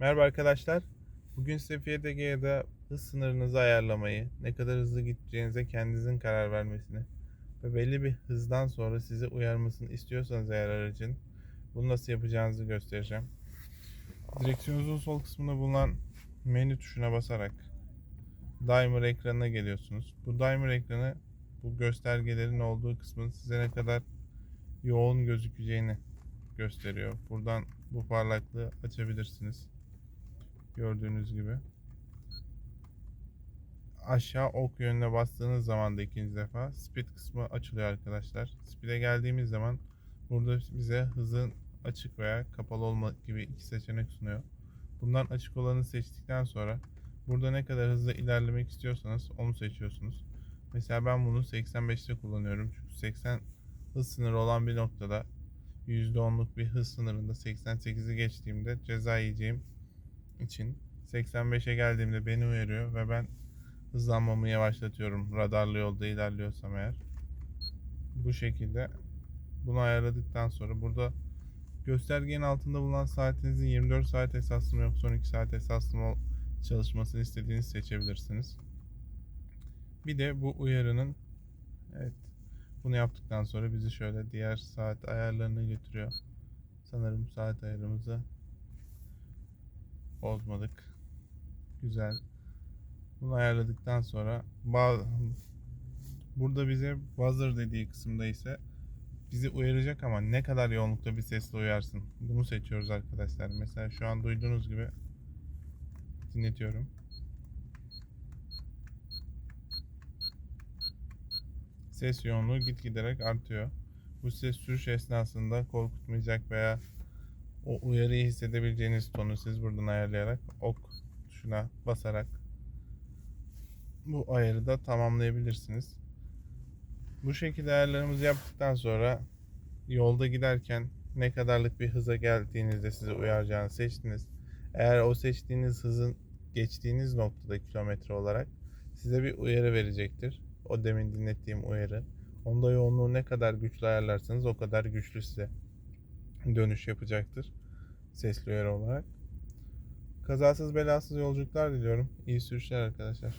Merhaba arkadaşlar. Bugün size Egea'da hız sınırınızı ayarlamayı, ne kadar hızlı gideceğinize kendinizin karar vermesini ve belli bir hızdan sonra sizi uyarmasını istiyorsanız eğer aracın bunu nasıl yapacağınızı göstereceğim. Direksiyonunuzun sol kısmında bulunan menü tuşuna basarak Dimer ekranına geliyorsunuz. Bu Dimer ekranı bu göstergelerin olduğu kısmın size ne kadar yoğun gözükeceğini gösteriyor. Buradan bu parlaklığı açabilirsiniz. Gördüğünüz gibi. Aşağı ok yönüne bastığınız zaman da ikinci defa speed kısmı açılıyor arkadaşlar. Speed'e geldiğimiz zaman burada bize hızın açık veya kapalı olma gibi iki seçenek sunuyor. Bundan açık olanı seçtikten sonra burada ne kadar hızlı ilerlemek istiyorsanız onu seçiyorsunuz. Mesela ben bunu 85'te kullanıyorum. Çünkü 80 hız sınırı olan bir noktada %10'luk bir hız sınırında 88'i geçtiğimde ceza yiyeceğim için 85'e geldiğimde beni uyarıyor ve ben hızlanmamı yavaşlatıyorum radarlı yolda ilerliyorsam eğer. Bu şekilde bunu ayarladıktan sonra burada göstergenin altında bulunan saatinizin 24 saat esaslı mı yoksa 12 saat esaslı mı çalışmasını istediğinizi seçebilirsiniz. Bir de bu uyarının evet bunu yaptıktan sonra bizi şöyle diğer saat ayarlarına götürüyor. Sanırım saat ayarımızı bozmadık. Güzel. Bunu ayarladıktan sonra burada bize buzzer dediği kısımda ise bizi uyaracak ama ne kadar yoğunlukta bir sesle uyarsın. Bunu seçiyoruz arkadaşlar. Mesela şu an duyduğunuz gibi dinletiyorum. Ses yoğunluğu gitgiderek artıyor. Bu ses sürüş esnasında korkutmayacak veya o uyarıyı hissedebileceğiniz tonu siz buradan ayarlayarak ok tuşuna basarak bu ayarı da tamamlayabilirsiniz. Bu şekilde ayarlarımızı yaptıktan sonra yolda giderken ne kadarlık bir hıza geldiğinizde sizi uyaracağını seçtiniz. Eğer o seçtiğiniz hızın geçtiğiniz noktada kilometre olarak size bir uyarı verecektir. O demin dinlettiğim uyarı. Onda yoğunluğu ne kadar güçlü ayarlarsanız o kadar güçlü size dönüş yapacaktır. Sesli uyarı olarak. Kazasız belasız yolculuklar diliyorum. İyi sürüşler arkadaşlar.